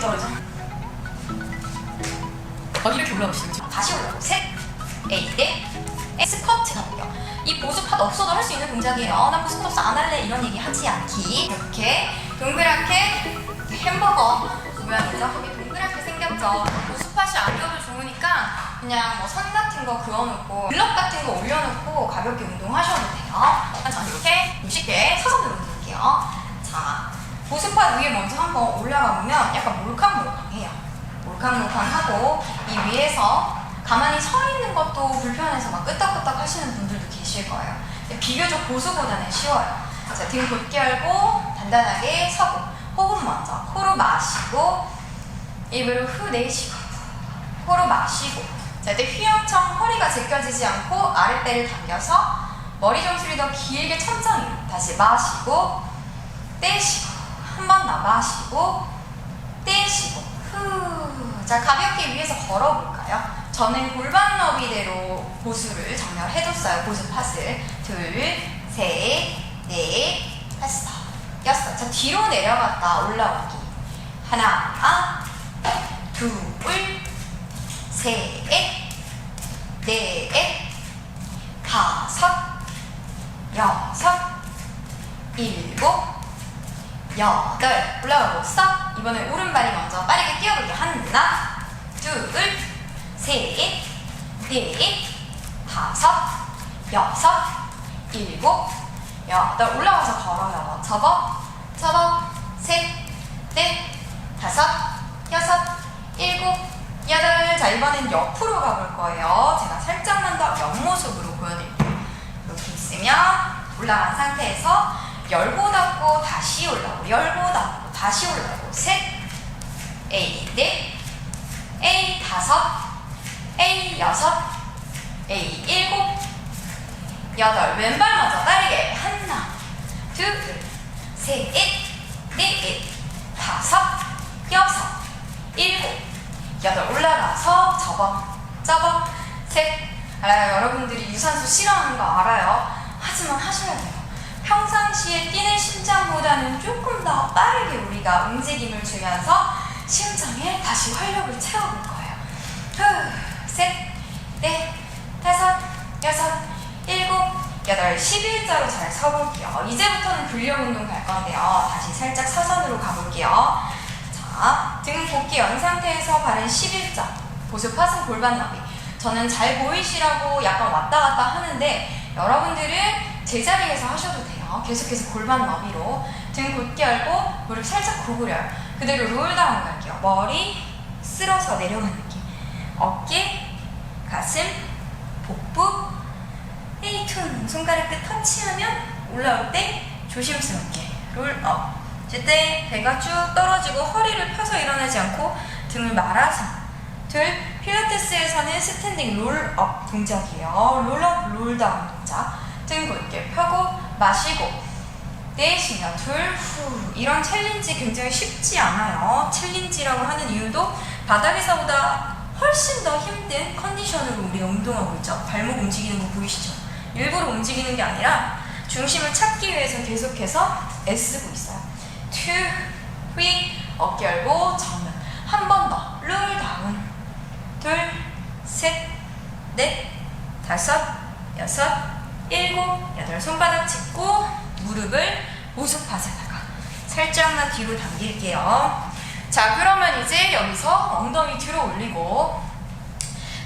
떨어져? 어, 이렇게 올라오시죠. 다시 올라오고 셋, 에이, 넷, 에, 스쿼트 가볼게요. 이 보수팟 없어도 할 수 있는 동작이에요. 난 보수팟 없어 안 할래 이런 얘기 하지 않기. 이렇게 동그랗게 햄버거 모양이죠. 이게 동그랗게 생겼죠. 보수팟이 아니어도 좋으니까 그냥 뭐 선 같은 거 그어놓고 블럭 같은 거 올려놓고 가볍게 운동하셔도 돼요. 전 이렇게 60개 서서 들어드릴게요. 자, 보수팟 위에 먼저 한번 올라가 보면 약간 몰캉몰캉해요. 몰캉몰캉하고 이 위에서 가만히 서 있는 것도 불편해서 막 끄떡끄떡 하시는 분들도 계실 거예요. 비교적 보수보다는 쉬워요. 자, 등 곧게 열고 단단하게 서고 호흡 먼저 코로 마시고 입으로 후 내쉬고 코로 마시고 자, 이때 휘영청 허리가 제껴지지 않고 아랫배를 당겨서 머리 점술이 더 길게 천장으로 다시 마시고 떼시고 한번더 마시고 떼시고 후. 자 가볍게 위에서 걸어볼까요? 저는 골반 너비대로 보수를 정렬해줬어요. 보수 팟을 둘, 셋, 넷, 다섯, 여섯. 자 뒤로 내려갔다 올라오기 하나, 둘, 셋, 넷, 다섯, 여섯, 일곱, 여덟 올라가고 싹 이번에 오른발이 먼저 빠르게 뛰어볼게요 하나 둘셋넷 다섯 여섯 일곱 여덟. 올라가서 걸어요. 접어 접어. 셋넷 다섯 여섯 일곱 여덟. 자 이번엔 옆으로 가볼 거예요. 제가 살짝만 더 옆모습으로 보여드릴게요. 이렇게 있으면 올라간 상태에서 열고 닫고 다시 올라오고 열고 닫고 다시 올라오고 셋 A 넷 A 다섯 A 여섯 A 일곱 여덟. 왼발 먼저 빠르게. 하나 둘셋넷넷 다섯 여섯 일곱 여덟. 올라가서 접어 접어. 셋. 알아요 여러분들이 유산소 싫어하는 거 알아요? 하지만 하셔야 돼요 평상시에 뛰는 심장보다는 조금 더 빠르게 우리가 움직임을 주면서 심장에 다시 활력을 채워볼 거예요. 후, 셋, 넷, 다섯, 여섯, 일곱, 여덟, 11자로 잘 서볼게요. 이제부터는 근력 운동 갈 건데요. 다시 살짝 사선으로 가볼게요. 자, 등 곧게 연 상태에서 바른 11자. 보수 파승 골반 너비. 저는 잘 보이시라고 약간 왔다 갔다 하는데 여러분들은 제자리에서 하셔도 돼요. 계속해서 골반 너비로 등 곧게 열고 무릎 살짝 구부려요. 그대로 롤다운 갈게요. 머리 쓸어서 내려가는 느낌. 어깨, 가슴, 복부, 헤이툰 손가락 끝 터치하면 올라올 때 조심스럽게 롤업. 이때 배가 쭉 떨어지고 허리를 펴서 일어나지 않고 등을 말아서 둘 필라테스에서는 스탠딩 롤업 동작이에요. 롤업, 롤다운 동작. 등 곧게 펴고 마시고 내쉬며 둘, 후. 이런 챌린지 굉장히 쉽지 않아요. 챌린지라고 하는 이유도 바닥에서보다 훨씬 더 힘든 컨디션으로 우리가 운동하고 있죠. 발목 움직이는 거 보이시죠? 일부러 움직이는 게 아니라 중심을 찾기 위해서 계속해서 애쓰고 있어요. 투, 휘, 어깨 열고 정면. 한 번 더. 롤 다운. 둘, 셋, 넷, 다섯, 여섯, 일곱, 여덟. 손바닥 짚고 무릎을 오수팟에다가 살짝만 뒤로 당길게요. 자, 그러면 이제 여기서 엉덩이 뒤로 올리고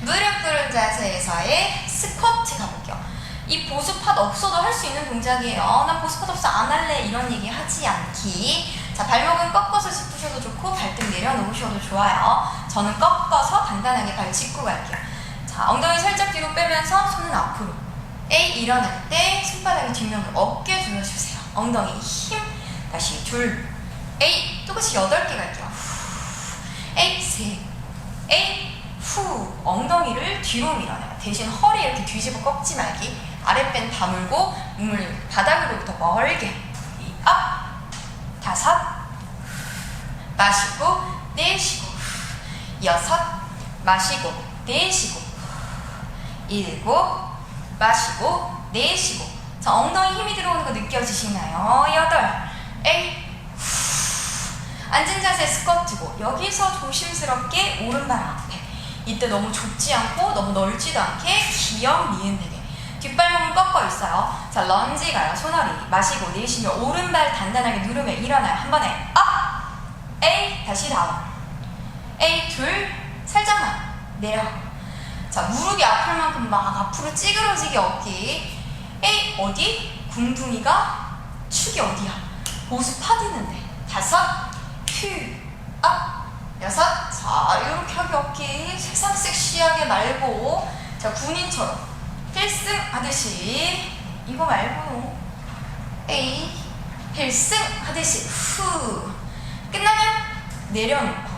무릎 꿇은 자세에서의 스쿼트 가볼게요. 이 보수팟 없어도 할 수 있는 동작이에요. 난 보수팟 없어 안 할래 이런 얘기 하지 않기. 자, 발목은 꺾어서 짚으셔도 좋고 발등 내려놓으셔도 좋아요. 저는 꺾어서 단단하게 발 짚고 갈게요. 자, 엉덩이 살짝 뒤로 빼면서 손은 앞으로. A 일어날 때 손바닥을 뒷면으로 어깨 조여주세요. 엉덩이 힘. 다시 둘. A 똑같이 여덟 개 갈게요. 후. A 셋. A 후. 엉덩이를 뒤로 밀어내요. 대신 허리 이렇게 뒤집어 꺾지 말기. 아랫배는 다물고 몸을 바닥으로부터 멀게. 이 업. 다섯. 마시고 내쉬고. 여섯. 마시고 내쉬고. 일곱. 마시고 내쉬고. 자 엉덩이 힘이 들어오는 거 느껴지시나요? 여덟 에이 후. 앉은 자세 스쿼트고 여기서 조심스럽게 오른발 앞에. 이때 너무 좁지 않고 너무 넓지도 않게 기역 니은되게 뒷발목은 꺾어 있어요. 자 런지 가요. 손허리 마시고 내쉬며 오른발 단단하게 누르며 일어나요. 한 번에 업 A 다시 다운. A 둘 살짝만 내려 자 무릎이 아플 만큼 막 앞으로 찌그러지게 어깨 A 어디? 궁둥이가 축이 어디야? 보수 파디는데. 다섯 큐 업 여섯. 자 이렇게 하기 어깨 세상 섹시하게 말고. 자 군인처럼. 필승 하듯이 이거 말고 A 필승 하듯이 후. 끝나면 내려놓고.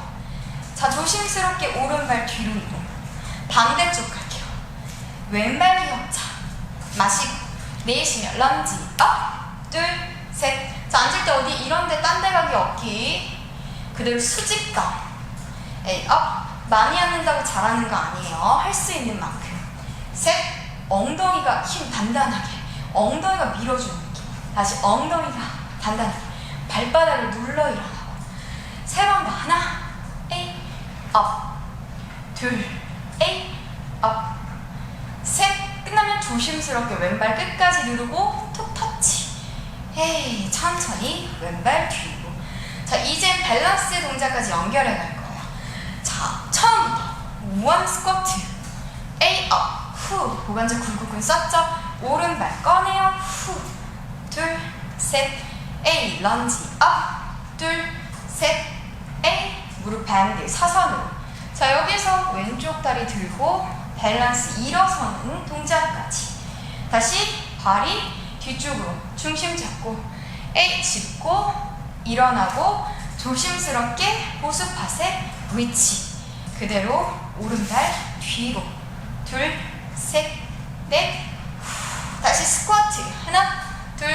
자 조심스럽게 오른발 뒤로 이동 반대쪽 갈게요. 왼발 기역자 마시고 내쉬며 런지. 업 둘 셋 자 앉을 때 어디 이런데 딴 데 가기 없기. 그대로 수직감 에이 업! 많이 앉는다고 잘하는 거 아니에요. 할 수 있는 만큼. 셋. 엉덩이가 힘 단단하게. 엉덩이가 밀어주는 느낌 다시 엉덩이가 단단하게. 발바닥을 눌러 일어나고. 세 번 더 하나. 에이 업둘 에이 업 셋. 끝나면 조심스럽게 왼발 끝까지 누르고 톡 터치. 에이 천천히 왼발 뒤로. 자 이제 밸런스 동작까지 연결해 갈 거예요 자 처음부터 원 스쿼트. A 업후. 고관절 굴곡근 썼죠? 오른발 꺼내요 후 둘셋. A 런지 업 둘셋. A 무릎 밴드 사선으로 자 여기서 왼쪽 다리 들고 밸런스 일어서는 동작까지. 다시 발이 뒤쪽으로 중심 잡고 A 짚고 일어나고 조심스럽게 보수 팟에 위치. 그대로 오른발 뒤로. 둘 셋넷. 다시 스쿼트. 하나 둘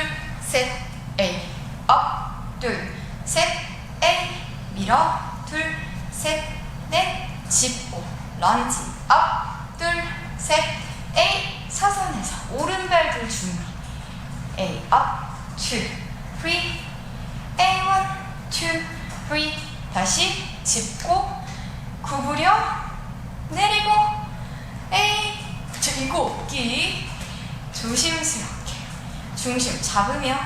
셋 A. 업 둘 셋 A. 밀어. 둘 셋 넷. 짚고. 런지 업둘셋 A 사선에서 오른발 들 준비 A up two three A one two three 다시 짚고 구부려 내리고 A 들고 없기 조심스럽게 중심 잡으며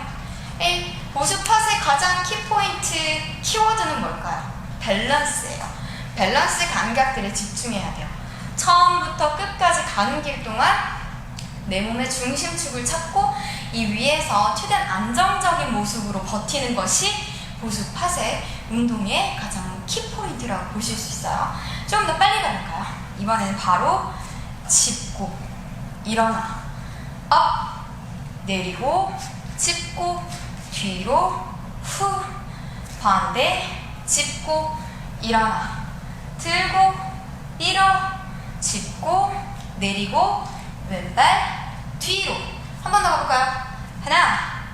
A 보수 팟의 가장 키포인트 키워드는 뭘까요? 밸런스예요 밸런스 감각들에 집중해야 돼요 처음부터 끝까지 가는 길 동안 내 몸의 중심축을 찾고 이 위에서 최대한 안정적인 모습으로 버티는 것이 보수 팟의 운동의 가장 키포인트라고 보실 수 있어요. 좀 더 빨리 가볼까요? 이번에는 바로 짚고 일어나 업 내리고 짚고 뒤로 후 반대 짚고 일어나. 들고 밀어 짚고 내리고 왼발 뒤로. 한 번 더 가볼까요? 하나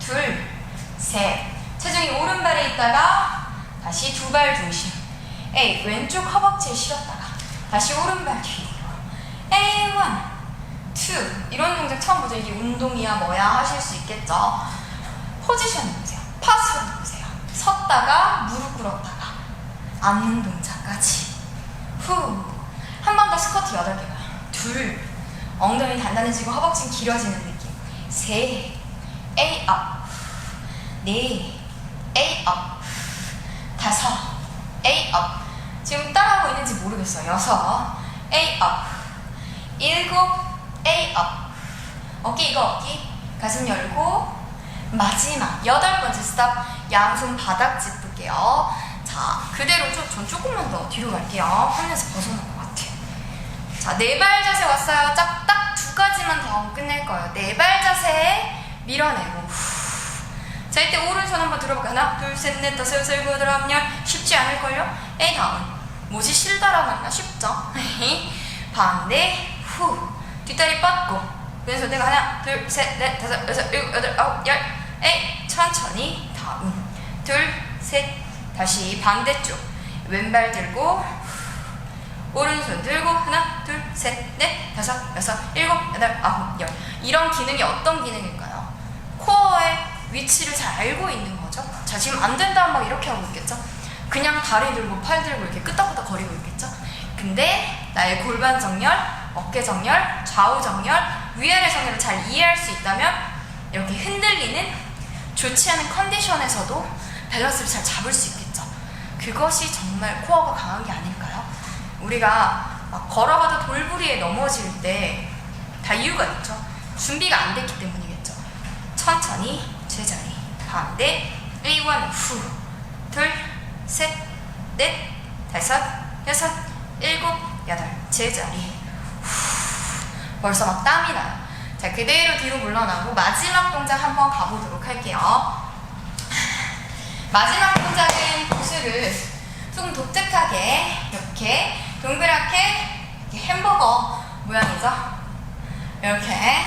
둘셋. 체중이 오른발에 있다가 다시 두 발 중심. A 왼쪽 허벅지에 실었다가 다시 오른발 뒤로. A 원 투 이런 동작 처음 보죠. 이게 운동이야 뭐야 하실 수 있겠죠? 포지션 보세요. 파스원 보세요. 섰다가 무릎 꿇었다가 앉는 동작까지. 후. 한 번 더 스쿼트 8개가. 둘. 엉덩이 단단해지고 허벅지 길어지는 느낌. 셋 A 업 네. A 업 다섯. A 업 지금 따라하고 있는지 모르겠어요. 여섯. A 업 일곱 A 업 어깨 이거 어깨 가슴 열고 마지막 여덟 번째 스탑 양손 바닥 짚을게요 자 그대로 좀, 전 조금만 더 뒤로 갈게요 화면에서 벗어날 것 같아 자, 네 발 자세 왔어요. 딱, 딱 두 가지만 더 끝낼 거예요. 네 발 자세 밀어내고. 후. 자, 이때 오른손 한번 들어볼까요? 하나, 둘, 셋, 넷, 다섯, 여섯, 일곱, 여덟, 아홉, 열. 쉽지 않을걸요? 에이, 다운. 뭐지, 실다라고 했나? 쉽죠? 반대, 후. 뒷다리 뻗고. 왼손 내가 하나, 둘, 셋, 넷, 다섯, 여섯, 일곱, 여덟, 아홉, 열. 에이, 천천히 다운. 둘, 셋, 다시 반대쪽. 왼발 들고, 오른손 들고 하나 둘 셋 넷 다섯 여섯 일곱 여덟 아홉 열 이런 기능이 어떤 기능일까요? 코어의 위치를 잘 알고 있는 거죠 자 지금 안 된다 막 이렇게 하고 있겠죠 그냥 다리 들고 팔 들고 이렇게 끄덕끄덕 거리고 있겠죠? 근데 나의 골반 정렬, 어깨 정렬, 좌우 정렬, 위아래 정렬을 잘 이해할 수 있다면 이렇게 흔들리는 좋지 않은 컨디션에서도 밸런스를 잘 잡을 수 있겠죠. 그것이 정말 코어가 강한 게 아닐까요? 우리가 막 걸어가다 돌부리에 넘어질 때 다 이유가 있죠. 준비가 안 됐기 때문이겠죠. 천천히 제자리 가운데 1, 2, 둘, 셋, 넷, 다섯, 여섯, 일곱, 여덟 제자리 후, 벌써 막 땀이 나요. 자 그대로 뒤로 물러나고 마지막 동작 한번 가보도록 할게요. 마지막 동작은 보수를 조금 독특하게 이렇게 동그랗게 이렇게 햄버거 모양이죠. 이렇게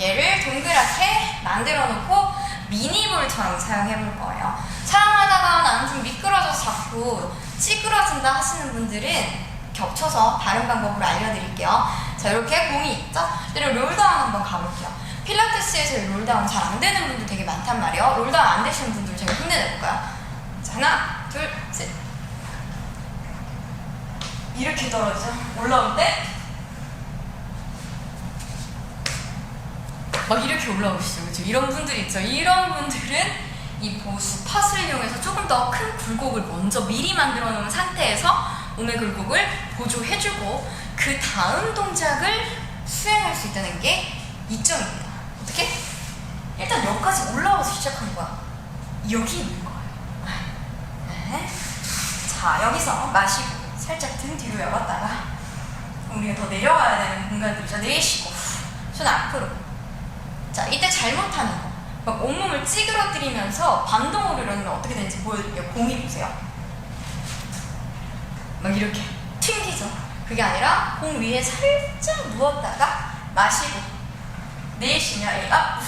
얘를 동그랗게 만들어 놓고 미니볼처럼 사용해 볼 거예요. 사용하다가 나는 좀 미끄러져서 자꾸 찌그러진다 하시는 분들은 겹쳐서 다른 방법으로 알려드릴게요. 자, 이렇게 공이 있죠? 그리고 롤다운 한번 가볼게요. 필라테스에서 롤다운 잘 안 되는 분들 되게 많단 말이에요. 롤다운 안 되시는 분들 제가 힘내볼까요? 자, 하나, 둘, 셋. 이렇게 떨어지죠? 올라올 때 막 이렇게 올라오시죠. 그죠? 이런 분들 있죠. 이런 분들은 이 보수 팟을 이용해서 조금 더 큰 굴곡을 먼저 미리 만들어 놓은 상태에서 몸의 굴곡을 보조해주고 그 다음 동작을 수행할 수 있다는 게 이점입니다. 어떻게? 일단 여기까지 올라와서 시작한 거야. 여기 있는 거예요. 네. 자, 여기서 마시고 살짝 등 뒤로 열었다가 우리가 더 내려가야 되는 공간들이죠. 내쉬고 손 앞으로 자, 이때 잘못하는 거. 막 온몸을 찌그러뜨리면서 반동으로 이러면 어떻게 되는지 보여드릴게요. 공이 보세요. 막 이렇게 튕기죠. 그게 아니라 공 위에 살짝 누웠다가 마시고 앞.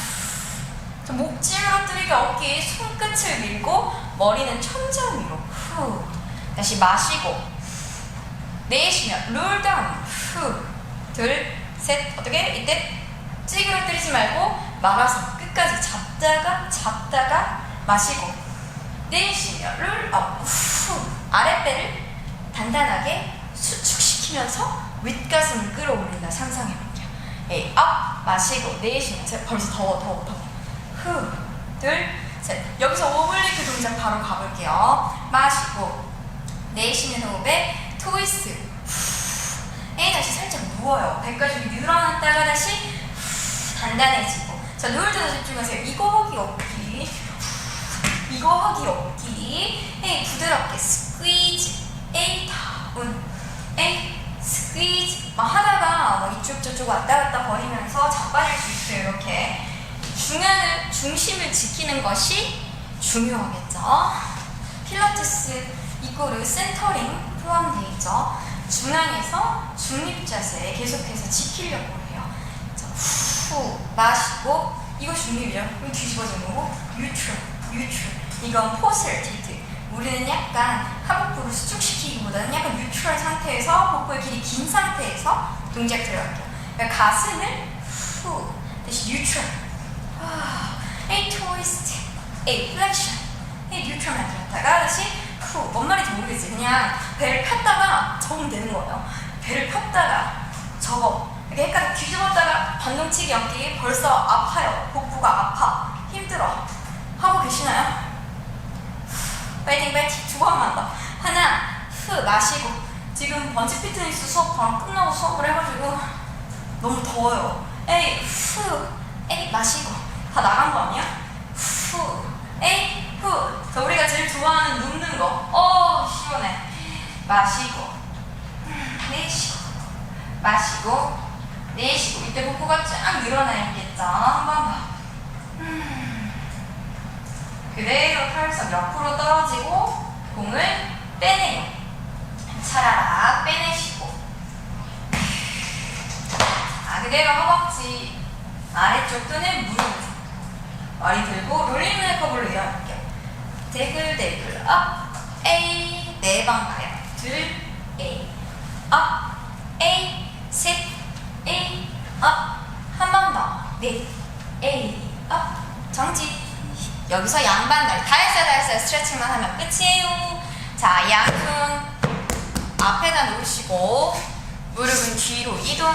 자, 목 찌그러뜨리게 어깨에 손끝을 밀고 머리는 천장 위로 후. 다시 마시고 내쉬면 롤다운 후. 둘, 셋. 어떻게? 이때 찌그러뜨리지 말고 말아서 끝까지 잡다가 잡다가 마시고 내쉬며 롤업 후 아랫배를 단단하게 수축시 키면서 윗가슴을 끌어올린다 상상해 볼게요 에이 업 마시고 내쉬며 제- 벌써 더워 후 둘 셋. 여기서 오블리크 동작 바로 가볼게요. 마시고 내쉬는 호흡에 트위스트 후. 에이 다시 살짝 누워요. 배가죽이 늘어났다가 다시 단단해지고. 자 누울 때도 집중하세요. 이거 하기 없기. 이거 하기 없기. 에이 부드럽게 스퀴즈 에이 다운. 에이 스퀴즈 막 하다가 뭐 이쪽 저쪽 왔다 갔다 거리면서 자빠질 수 있어요 이렇게 중간을 중심을 지키는 것이 중요하겠죠. 필라테스 이거를 센터링 포함되어 있죠. 중앙에서 중립 자세 계속해서 지키려고 해요. 자, 후 마시고 이거 중립이죠. 이거 뒤집어진 거고 유출 유출 이건 디트 우리는 약간 하복부를 수축시키기보다는 약간 유출한 상태에서 복부의 길이 긴 상태에서 동작 들어갈게요. 그러니까 가슴을 후 다시 유출 A 트위스트 A 플렉션 A 뉴트럴 만들었다가 다시 후 뭔 말인지 모르겠지 그냥 배를 폈다가 접으면 되는 거예요. 배를 폈다가 접어 이렇게 헷갈려 뒤집었다가 반동치기 엉키기 벌써 아파요. 복부가 아파. 힘들어. 하고 계시나요? 파이팅 파이팅 두 번만 더. 하나, 후 마시고 지금 번지 피트니스 수업 바로 끝나고 수업을 해가지고 너무 더워요. 에이, 후, 에이 마시고 다 나간 거 아니야? 후, 에이, 후. 자 우리가 제일 좋아하는 눕는 거. 어 시원해. 마시고 내쉬고 마시고 내쉬고 이때 복부가 쫙 늘어나 있겠죠 한 번 더 음. 그대로 털선 옆으로 떨어지고 공을 빼내요. 차라락 빼내시고. 자 그대로 허벅지 아래쪽 또는 무릎 머리 들고 롤링 메이크업으로 일어날게요. 대글대글 업 A. 네번 가요. 둘 A. 업 A. 셋 A. 업한 번 더. 넷 A. 업. 정지 여기서 양반 다리 다 했어요 다 했어요 스트레칭만 하면 끝이에요 자, 양손 앞에다 놓으시고 무릎은 뒤로 이동.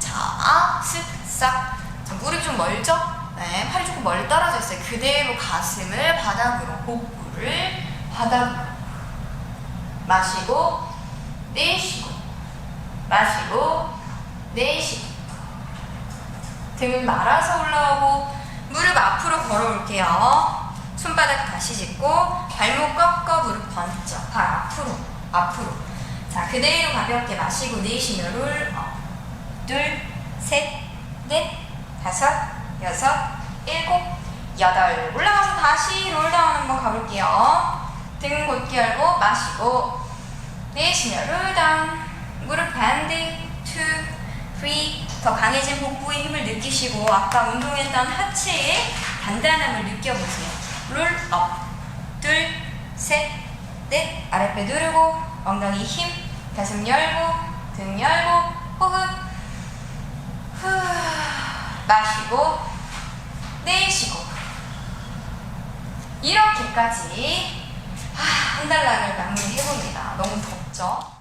자, 쓱싹. 자, 무릎 좀 멀죠? 네, 팔이 조금 멀리 떨어져 있어요. 그대로 가슴을 바닥으로, 복부를 바닥으로. 마시고, 내쉬고, 마시고, 내쉬고. 등을 말아서 올라오고, 무릎 앞으로 걸어올게요. 손바닥 다시 짚고, 발목 꺾어 무릎 번쩍. 발 앞으로, 앞으로. 자, 그대로 가볍게 마시고 내쉬며 롤 업. 둘, 셋, 넷, 다섯, 여섯, 일곱, 여덟. 올라가서 다시 롤다운 한번 가볼게요. 등 곧게 열고 마시고 내쉬며 롤다운. 무릎 반대. 투, 쓰리. 더 강해진 복부의 힘을 느끼시고 아까 운동했던 하체의 단단함을 느껴보세요. 롤 업. 둘, 셋, 넷. 아랫배 누르고 엉덩이 힘. 가슴 열고 등 열고 호흡. 후. 마시고 내쉬고 이렇게까지 아, 한 달락을 마무리해봅니다. 너무 덥죠?